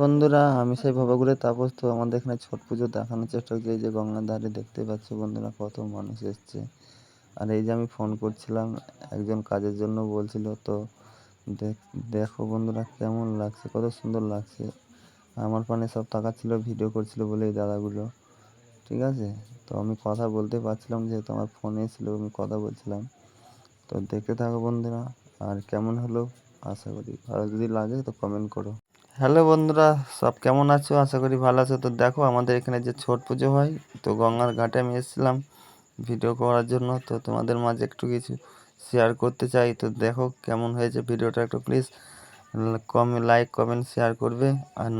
বন্ধুরা, আমি সেই ভবঘুরে তাপস। তো আমাদের এখানে ছট পুজো দেখানোর চেষ্টা করছি। এই যে গঙ্গার ধারে দেখতে পাচ্ছি বন্ধুরা, কত মানুষ এসছে। আর এই যে আমি ফোন করছিলাম, একজন কাজের জন্য বলছিল, তো দেখো বন্ধুরা কেমন লাগছে, কত সুন্দর লাগছে। আমার পানে সব তাকাচ্ছিল ভিডিও করছিল বলে, এই দাদাগুলো, ঠিক আছে? তো আমি কথা বলতে পারছিলাম, যেহেতু আমার ফোন এসেছিল আমি কথা বলছিলাম। তো দেখতে থাকো বন্ধুরা, আর কেমন হলো, আশা করি ভালো যদি লাগে, তো কমেন্ট করো। হ্যালো বন্ধুরা, সব কেমন আছো? আশা করি ভালো আছো। তো দেখো, আমাদের এখানে যে ছট পুজো হয়, তো গঙ্গার ঘাটে আমি এসেছিলাম ভিডিও করার জন্য। তো তোমাদের মাঝে একটু কিছু শেয়ার করতে চাই। তো দেখো কেমন হয়েছে ভিডিওটা একটু প্লিজ কম লাইক কমেন্ট শেয়ার করবে। আর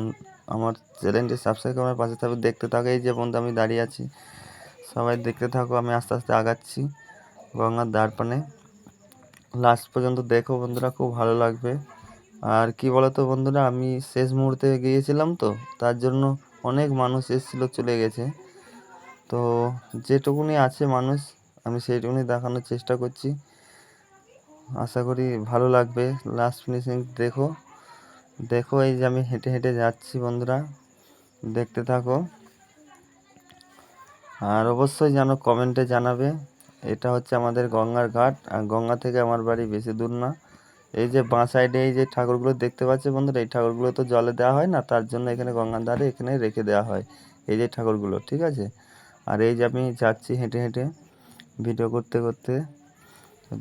আমার চ্যানেলটি সাবস্ক্রাইব করার পাশে থাকবে। দেখতে থাকো, এই যে বন্ধু, আমি দাঁড়িয়ে আছি। সবাই দেখতে থাকো, আমি আস্তে আস্তে আগাচ্ছি গঙ্গার দ্বারপানে লাস্ট পর্যন্ত দেখো বন্ধুরা, খুব ভালো লাগবে। আর কি বলতো বন্ধুরা, আমি শেষ মুহূর্তে গিয়েছিলাম তো, তার জন্য অনেক মানুষ এসেছিল, চলে গেছে। তো যেটুকুনি আছে মানুষ, আমি সেইটুকুনি দেখানোর চেষ্টা করছি। আশা করি ভালো লাগবে। লাস্ট ফিনিশিং দেখো। দেখো এই যে আমি হেঁটে হেঁটে যাচ্ছি বন্ধুরা, দেখতে থাকো। আর অবশ্যই যেন কমেন্টে জানাবে, এটা হচ্ছে আমাদের গঙ্গার ঘাট, আর গঙ্গা থেকে আমার বাড়ি বেশি দূর না। এই যে বাঁ সাইডে এই যে ঠাকুরগুলো দেখতে পাচ্ছে বন্ধুরা, এই ঠাকুরগুলো তো জলে দেওয়া হয় না, তার জন্য এখানে গঙ্গার ধারে এখানে রেখে দেওয়া হয়, এই যে ঠাকুরগুলো, ঠিক আছে? আর এই যে আমি যাচ্ছি হেঁটে হেঁটে ভিডিও করতে করতে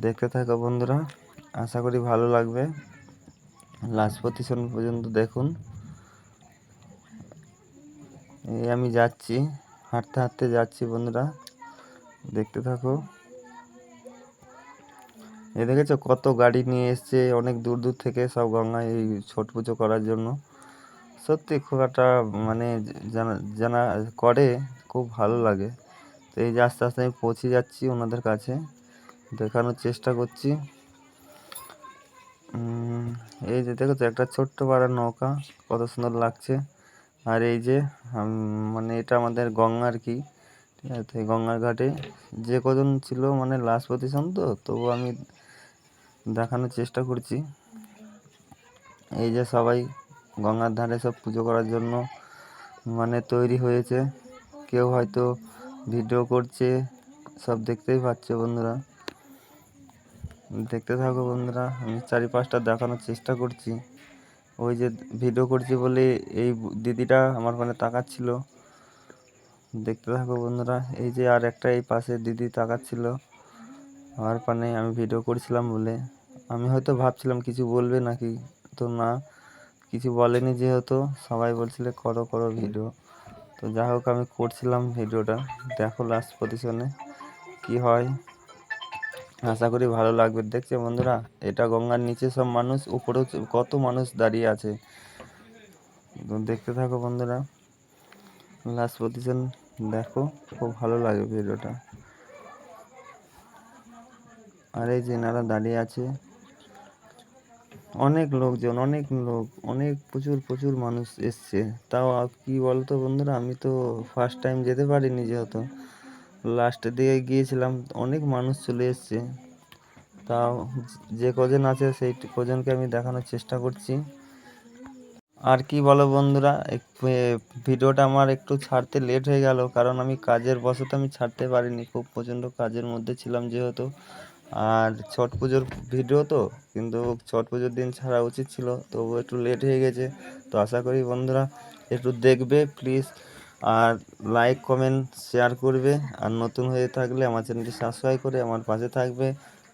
দেখতে থাকো বন্ধুরা, আশা করি ভালো লাগবে। লাস্ট পজিশন পর্যন্ত দেখুন। এই আমি যাচ্ছি, হাঁটতে হাঁটতে যাচ্ছি বন্ধুরা, দেখতে থাকো। এ দেখেছ কত গাড়ি নিয়ে এসছে, অনেক দূর দূর থেকে সব গঙ্গায় এই ছট পুজো করার জন্য। সত্যি খুব একটা মানে জানা করে খুব ভালো লাগে। তো এই যে আস্তে আস্তে আমি পৌঁছে যাচ্ছি ওনাদের কাছে, দেখানোর চেষ্টা করছি। এই যে দেখো একটা ছোট্ট পাড়া নৌকা, কত সুন্দর লাগছে। আর এই যে মানে এটা আমাদের গঙ্গার কি, ঠিক আছে, গঙ্গার ঘাটে। যে কজন ছিল মানে লাশ পজিশন তো তবু আমি দেখানোর চেষ্টা করছি। এই যে সবাই গঙ্গার ধারে সব পুজো করার জন্য মানে তৈরি হয়েছে। কেউ হয়তো ভিডিও করছে, সব দেখতেই পাচ্ছ বন্ধুরা। দেখতে থাকো বন্ধুরা, আমি চারিপাশটা দেখানোর চেষ্টা করছি। ওই যে ভিডিও করছি বলে এই দিদিটা আমার মানে তাকাচ্ছিল। দেখতে থাকো বন্ধুরা, এই যে আর একটা এই পাশে দিদি তাকাচ্ছিল। আমার পানে আমি ভিডিও করছিলাম বলে। আমি হয়তো ভাবছিলাম কিছু বলবে নাকি, তো না, কিছু বলেনি যেহেতু, সবাই বলছিল করো করো ভিডিও তো যাই হোক, আমি করছিলাম ভিডিওটা দেখো লাস্ট পজিশনে কি হয়। আশা করি ভালো লাগবে। দেখছে বন্ধুরা, এটা গঙ্গার নিচে সব মানুষ উপরেও কত মানুষ দাঁড়িয়ে আছে। দেখতে থাকো বন্ধুরা। লাস্ট পজিশন দেখো, খুব ভালো লাগে ভিডিওটা আর এই যে এনারা দাঁড়িয়ে আছে। অনেক লোকজন, অনেক লোক, অনেক প্রচুর প্রচুর মানুষ এসছে। তাও কি বলতো বন্ধুরা? আমি তো ফার্স্ট টাইম যেতে পারিনি যেহেতু। লাস্টের দিকে গিয়েছিলাম, অনেক মানুষ চলে এসছে। তাও যে কজন আছে সেই কজনকে আমি দেখানোর চেষ্টা করছি। আর কি বলো বন্ধুরা? ভিডিওটা আমার একটু ছাড়তে লেট হয়ে গেল, কারণ আমি কাজের বশত আমি ছাড়তে পারিনি। খুব প্রচণ্ড কাজের মধ্যে ছিলাম যেহেতু। আর ছট পুজোর ভিডিও তো, কিন্তু ছট পুজোর দিন ছাড়া উচিত ছিল তবু একটু লেট হয়ে গেছে। তো আশা করি বন্ধুরা, একটু দেখবে প্লিজ আর লাইক কমেন্ট শেয়ার করবে। আর নতুন হয়ে থাকলে আমার চ্যানেলটি সাবস্ক্রাইব করে আমার পাশে থাকবে।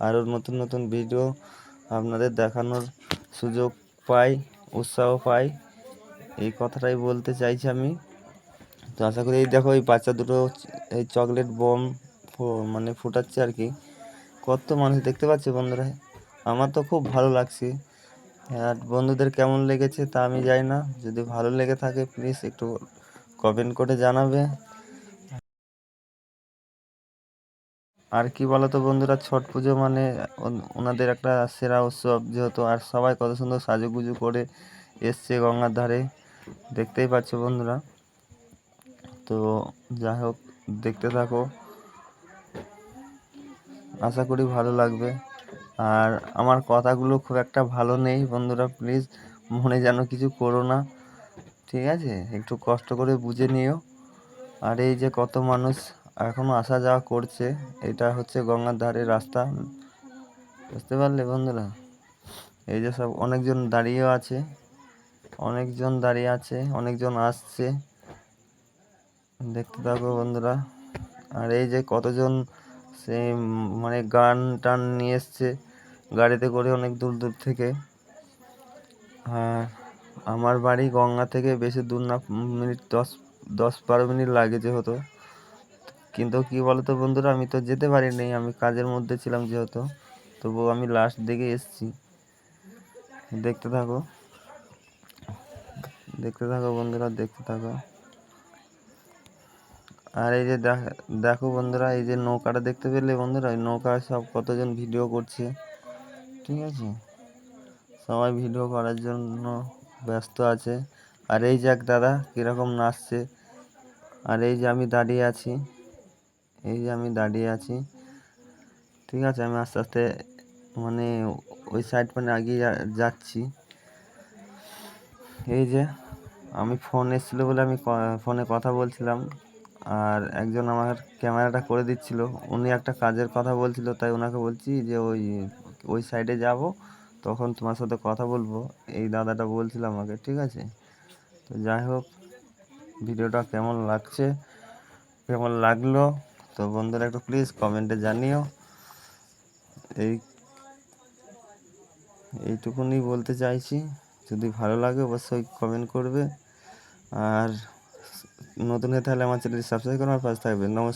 আরও নতুন নতুন ভিডিও আপনাদের দেখানোর সুযোগ পাই, উৎসাহ পাই। এই কথাটাই বলতে চাইছি আমি। তো আশা করি এই দেখো, এই বাচ্চা দুটো, এই চকলেট বম মানে ফুটাচ্ছে আর কি। কত মানুষ দেখতে পাচ্ছে বন্ধুরা? আমার তো খুব ভালো লাগছে। আর বন্ধুদের কেমন লেগেছে তা আমি যাই না। যদি ভালো লেগে থাকে প্লিজ একটু কমেন্ট করে জানাবে। আর কি বলতো বন্ধুরা, ছট পুজো মানে ওনাদের একটা সেরা উৎসব যেহেতু, আর সবাই কত সুন্দর সাজুগুজু করে এসছে গঙ্গার ধারে। দেখতেই পাচ্ছ বন্ধুরা। তো যাই হোক, দেখতে থাকো। আশা করি ভালো লাগবে। আর আমার কথাগুলো খুব একটা ভালো নেই, বন্ধুরা প্লিজ মনে যেন কিছু করো না। ঠিক আছে? একটু কষ্ট করে বুঝে নিও। আর এই যে কত মানুষ এখনও আসা যাওয়া করছে, এটা হচ্ছে গঙ্গার ধারে রাস্তা। বুঝতে পারলে বন্ধুরা? এই যে সব অনেকজন দাঁড়িয়েও আছে, অনেকজন দাঁড়িয়ে আছে, অনেকজন আসছে। দেখতে থাকো বন্ধুরা। আর এই যে কতজন সে মানে গান টান নিয়ে এসছে। গাড়িতে করে অনেক দূর দূর থেকে। আর আমার বাড়ি গঙ্গা থেকে বেশি দূর না, মিনিট দশ দশ বারো মিনিট লাগে যেহেতু। কিন্তু কি বলতো বন্ধুরা, আমি তো যেতে পারিনি, আমি কাজের মধ্যে ছিলাম যেহেতু। তবুও আমি লাস্ট দিকে এসছি। দেখতে থাকো। দেখতে থাকো বন্ধুরা, দেখতে থাকো। আর এই যে দেখ- বন্ধুরা, এই যে নৌকাটা দেখতে পেলে বন্ধুরা নৌকায় সব কতজন ভিডিও করছে, ঠিক আছে? সবাই ভিডিও করার জন্য ব্যস্ত আছে। আর এই যে এক দাদা কীরকম নাচছে, আর এই যে আমি দাঁড়িয়ে আছি, এই যে আমি দাঁড়িয়ে আছি, ঠিক আছে? আমি আস্তে আস্তে মানে ওই সাইড মানে এগিয়ে যা- যাচ্ছি। এই যে আমি ফোন এসেছিল বলে আমি ফোনে কথা বলছিলাম। আর একজন আমার ক্যামেরাটা করে দিচ্ছিল। উনি একটা কাজের কথা বলছিল, তাই ওনাকে বলছি যে ওই ওই সাইডে যাব, তখন তোমার সাথে কথা বলব। এই দাদাটা বলছিল আমাকে, ঠিক আছে? তো যাই হোক, ভিডিওটা কেমন লাগছে, কেমন লাগল, তো বন্ধুরা একটু প্লিজ কমেন্টে জানিও। এই, এইটুকুনি বলতে চাইছি। যদি ভালো লাগে অবশ্যই কমেন্ট করবে। আর নতুন হয়ে তাহলে আমার চ্যানেলটি সাবস্ক্রাইব করে আমার পাশে থাকবে নমস্কার।